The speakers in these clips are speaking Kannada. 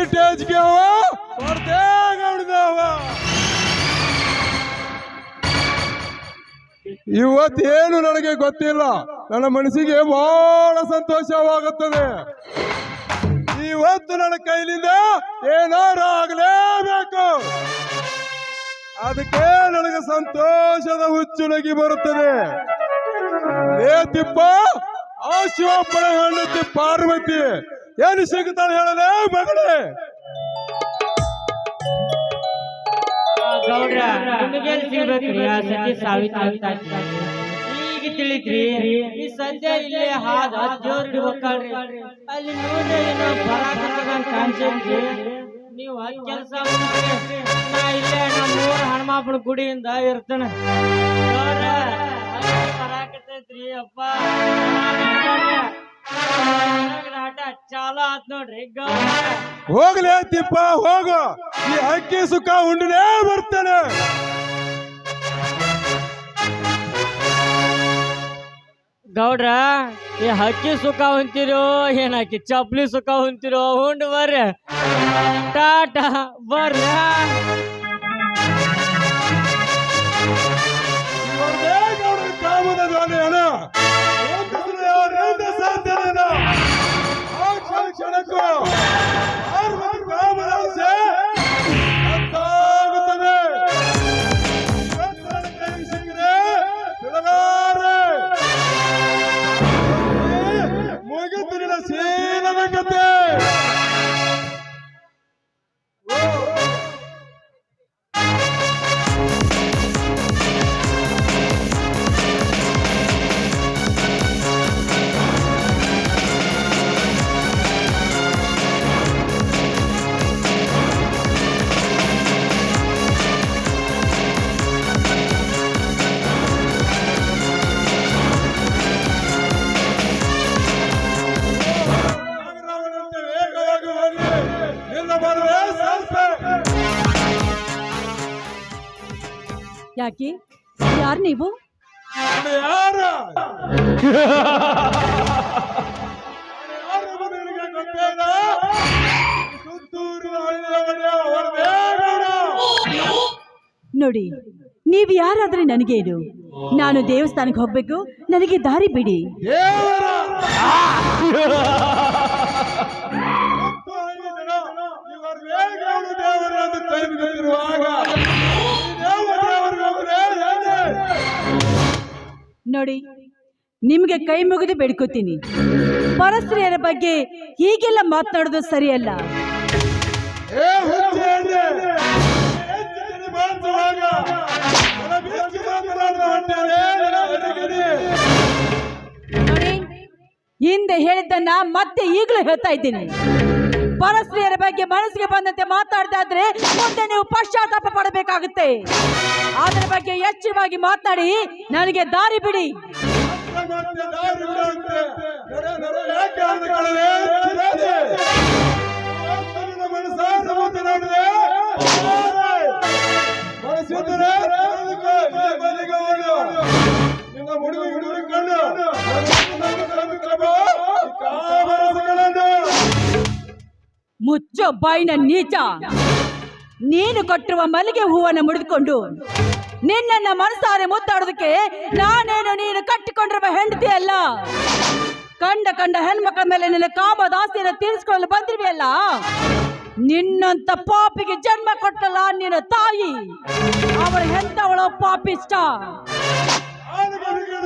ಹೆರಿಟೇಜ್ಗೆ ಅವ ಇವತ್ತೇನು ನನಗೆ ಗೊತ್ತಿಲ್ಲ? ನನ್ನ ಮನಸ್ಸಿಗೆ ಬಹಳ ಸಂತೋಷವಾಗುತ್ತದೆ. ಇವತ್ತು ನನ್ನ ಕೈಲಿಂದ ಏನಾರು ಆಗಲೇಬೇಕು. ಅದಕ್ಕೆ ನನಗೆ ಸಂತೋಷದ ಹುಚ್ಚುನಗಿ ಬರುತ್ತದೆ. ಏ ತಿಪ್ಪ ಆ ಶಿವಪ್ಪನ ಪಾರ್ವತಿ. ಏನು ಸಿಗುತ್ತಾಳೆ ಹೇಳಲೇ ಮಗಳೇ. ಈಗ ತಿಳಿತ್ರಿ, ಈ ಸದ್ಯ ಇಲ್ಲೇ ಹಾದ ಜೋರ್ ಅಲ್ಲಿ ನೀವು ಕೆಲಸ ಇಲ್ಲೇ ನಮ್ಮ ಹನುಮಾಪನ ಗುಡಿಯಿಂದ ಇರ್ತೇನೆ. ಗೌಡ್ರ ಬರಾಕತ್ತೈತ್ರಿ ಅಪ್ಪ ಹೋಗ್ಲೇ ತಿಪ್ಪ ಹೋಗು. ಈ ಅಕ್ಕಿ ಸುಖ ಉಂಡಲೇ ಬರ್ತಾನೆ. ಗೌಡ್ರ ಈ ಹಕ್ಕಿ ಸುಖ ಹೊಂತಿರೋ ಏನಾಕಿ ಚಪ್ಲಿ ಸುಖ ಹೊಂತಿರೋ ಉಂಡು ಬರ್ರಿ. ಟಾಟಾ ಬರ್ರಿ. ಕಾಮದ ಆ ಹಳ್ಳಿಯವನೇ ಅವರದೇ ಗೌಡ. ನೋಡಿ ನೀವು ಯಾರಾದ್ರೆ ನನಗೇನು ನಾನು ದೇವಸ್ಥಾನಕ್ಕೆ ಹೋಗ್ಬೇಕು ನನಗೆ ದಾರಿ ಬಿಡಿ ನೋಡಿ ನಿಮಗೆ ಕೈ ಮುಗಿದು ಬೇಡ್ಕೋತೀನಿ. ಪರಸ್ತ್ರೀಯರ ಬಗ್ಗೆ ಹೀಗೆಲ್ಲ ಮಾತನಾಡೋದು ಸರಿಯಲ್ಲ. ನೋಡಿ ಹಿಂದೆ ಹೇಳಿದ್ದನ್ನ ಮತ್ತೆ ಈಗಲೂ ಹೇಳ್ತಾ ಇದ್ದೀನಿ. ಪರಸ್ತ್ರೀಯರ ಬಗ್ಗೆ ಮನಸ್ಸಿಗೆ ಬಂದಂತೆ ಮಾತಾಡ್ದಾದ್ರೆ ಮುಂದೆ ನೀವು ಪಶ್ಚಾತ್ತಾಪ ಪಡಬೇಕಾಗುತ್ತೆ ಅದರ ಬಗ್ಗೆ ಎಚ್ಚರವಾಗಿ ಮಾತನಾಡಿ ನನಗೆ ದಾರಿ ಬಿಡಿ ಮತ್ತೆ ಮುಚ್ಚೋ ಬಾಯಿನ ನೀಚ. ನೀನು ಕೊಟ್ಟಿರುವ ಮಲ್ಲಿಗೆ ಹೂವನ್ನು ಮುಡಿದುಕೊಂಡು ನಿನ್ನನ್ನ ಮನಸಾರೆ ಮುತ್ತಾಡೋದಕ್ಕೆ ನಾನೇನು ನೀನು ಕಟ್ಟಿಕೊಂಡಿರುವ ಹೆಂಡತಿ ಅಲ್ಲ? ಕಂಡ ಕಂಡ ಹೆಣ್ಮಕ್ಳ ಮೇಲೆ ನಿನ್ನ ಕಾಮದಾಸ್ತಿಯನ್ನು ತೀರಿಸಿಕೊಳ್ಳಲು ಬಂದಿರುವೆಯಲ್ಲ? ನಿನ್ನಂತ ಪಾಪಿಗೆ ಜನ್ಮ ಕೊಟ್ಟಲ್ಲ ನಿನ್ನ ತಾಯಿ. ಅವಳು ಎಂತವಳ ಪಾಪಿಷ್ಟ. ಆನೆಗಳಿಗೆ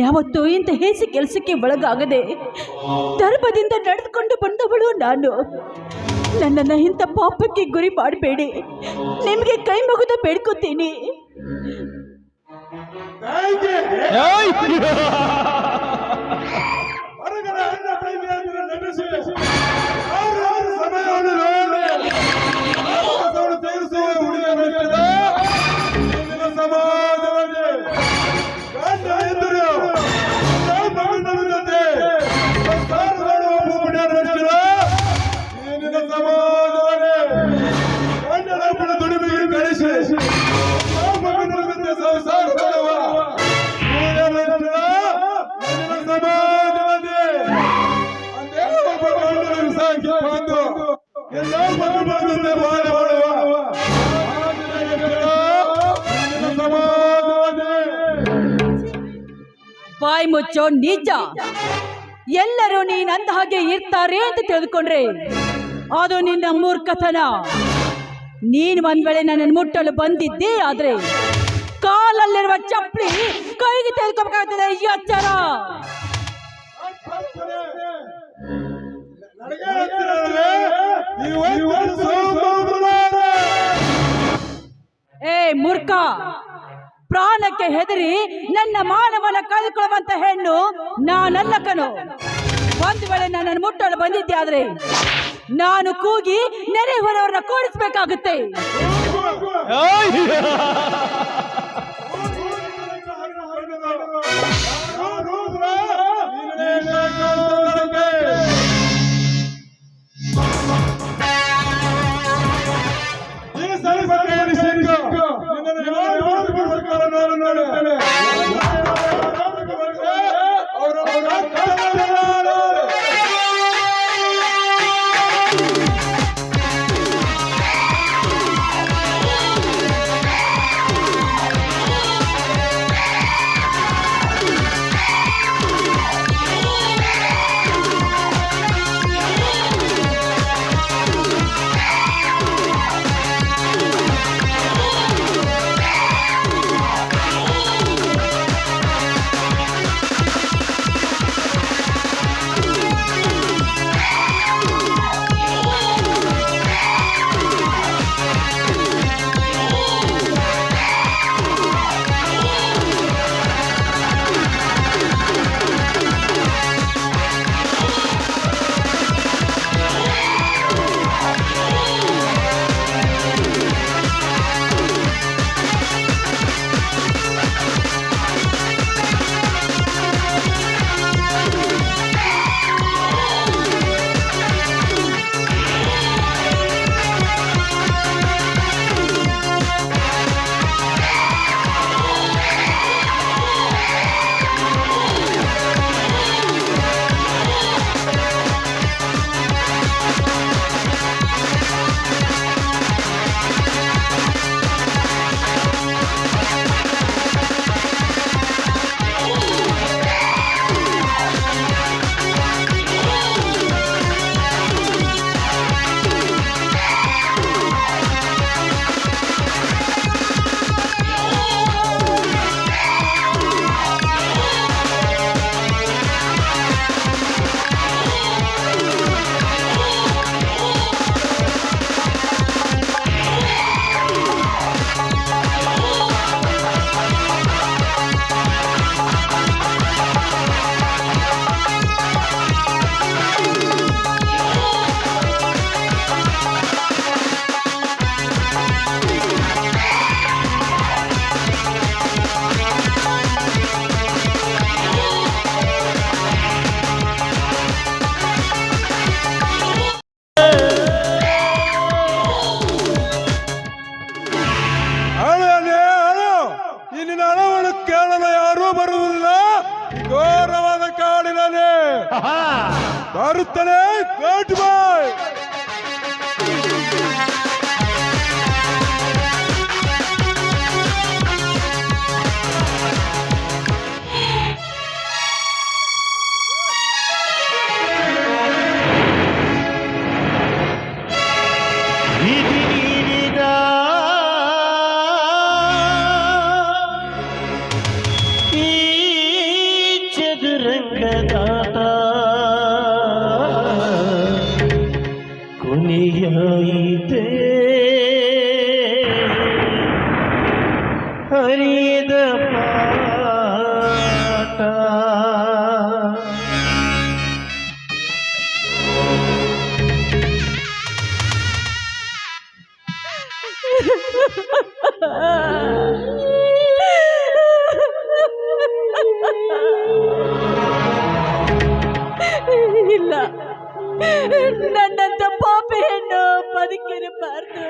ನಾನು ಯಾವತ್ತೂ ಇಂಥ ಹೇಸಿ ಕೆಲಸಕ್ಕೆ ಒಳಗಾಗದೆ ಧರ್ಮದಿಂದ ನಡೆದುಕೊಂಡು ಬಂದವಳು ನಾನು. ನನ್ನನ್ನು ಇಂಥ ಪಾಪಕ್ಕೆ ಗುರಿ ಮಾಡಬೇಡಿ. ನಿಮಗೆ ಕೈ ಮಗುದ ಬೇಡ್ಕೊತೀನಿ. ಬಾಯಿ ಮುಚ್ಚೋ ನಿಜ ಎಲ್ಲರೂ ನೀನ್ ಅಂದ ಹಾಗೆ ಇರ್ತಾರೆ ಅಂತ ತಿಳಿದುಕೊಂಡ್ರೆ ಅದು ನಿನ್ನ ಮೂರ್ಖತನ. ನೀನ್ ಒಂದ್ ವೇಳೆ ನನ್ನನ್ನು ಮುಟ್ಟಲು ಬಂದಿದ್ದೆ ಆದ್ರೆ ಕಾಲಲ್ಲಿರುವ ಚಪ್ಪಲಿ ಕೈಗೆ ತೆಗೆದುಕೋಬೇಕಾಗ್ತದೆ ಎಚ್ಚರ ಸೋಮಾರರೇ. ಏ ಮೂರ್ಖ. ಪ್ರಾಣಕ್ಕೆ ಹೆದರಿ ನನ್ನ ಮಾನವನ ಕಳೆದುಕೊಳ್ಳುವಂತ ಹೆಣ್ಣು ನಾನಲ್ಲ ಕಣು. ಒಂದು ವೇಳೆ ನನ್ನನ್ನು ಮುಟ್ಟಲು ಬಂದಿದ್ದೆ ಆದ್ರೆ ನಾನು ಕೂಗಿ ನೆರೆ ಹೊರವರನ್ನ ಕೂಡಿಸ್ಬೇಕಾಗುತ್ತೆ ಇಲ್ಲ. ನನ್ನಂತ ಪಾಪಿ ಹೆಣ್ಣು ಬದುಕಿರಬಾರ್ದು.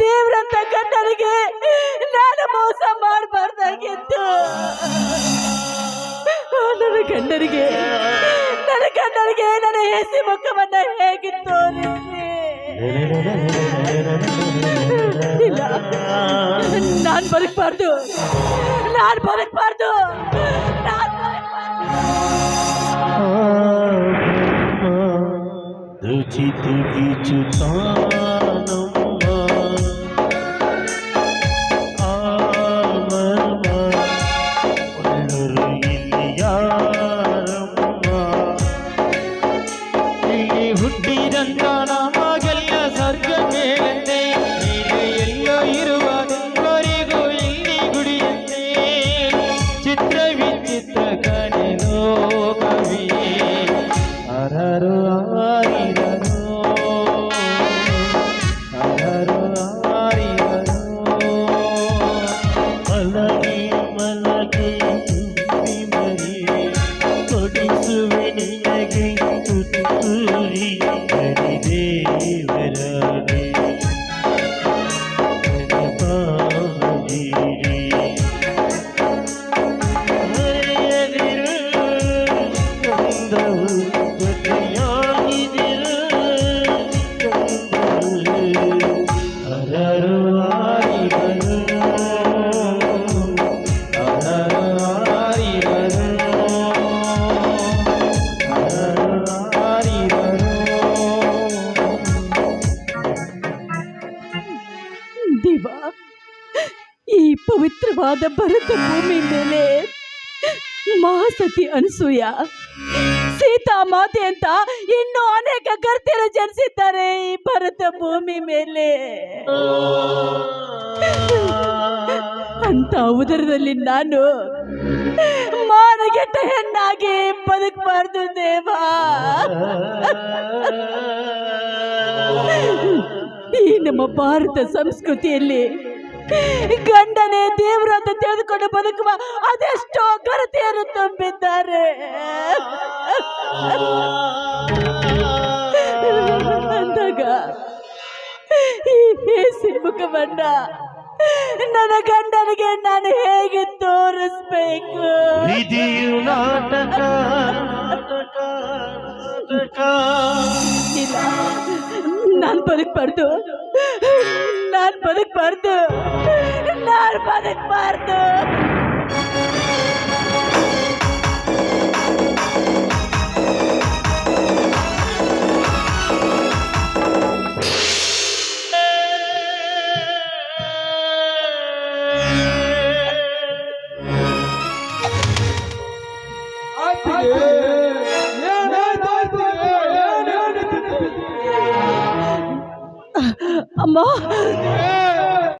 ದೇವ್ರಂತ ಗಂಡನಿಗೆ ನಾನು ಮೋಸ ಮಾಡಬಾರ್ದಾಗಿತ್ತು. ನನ್ನ ಗಂಡನಿಗೆ ನನ್ನ ಗಂಡನಿಗೆ ನನ್ನ ಹೆಸಿ ಮುಖವನ್ನ ಹೇಗೆ ತೋರಿಸಿ ಇಲ್ಲ. ನಾನು ಬದುಕ್ಬಾರ್ದು. ನಾನ್ ಬದುಕ್ಬಾರ್ದು. किसी तो बीचता ಪವಿತ್ರವಾದ ಭರತ ಭೂಮಿ ಮೇಲೆ. ಮಹಾಸತಿ ಅನಸೂಯ. ಸೀತಾ ಮಾತೆ ಅಂತ ಇನ್ನೂ ಅನೇಕ ಕರ್ತಿಯರು ಜನಿಸಿದ್ದಾರೆ ಈ ಭರತ ಭೂಮಿ ಮೇಲೆ. ಅಂತ ಉದರದಲ್ಲಿ ನಾನು ಮಾನಗೆಟ್ಟ ಹೆಣ್ಣಾಗಿ ಬದುಕಬಾರ್ದು ದೇವಾ. ಈ ನಮ್ಮ ಭಾರತ ಸಂಸ್ಕೃತಿಯಲ್ಲಿ ಗಂಡನೇ ದೇವರು ಅಂತ ತಿಳಿದುಕೊಂಡು ಬದುಕುವ ಅದೆಷ್ಟೋ ಕರತೆಯನ್ನು ತುಂಬಿದ್ದಾರೆ. ಅಂದಾಗ ಈ ನನ್ನ ಗಂಡನಿಗೆ ನಾನು ಹೇಗೆ ತೋರಿಸ್ಬೇಕು? ನಾನ್ ಬದುಕ್ಬಾರ್ದು. ನಾನ್ ಬದುಕ್ಬಾರ್ದು ನಾನ್ ಬದುಕ್ಬಾರ್ದು ಆಯ್ತಿಗೆ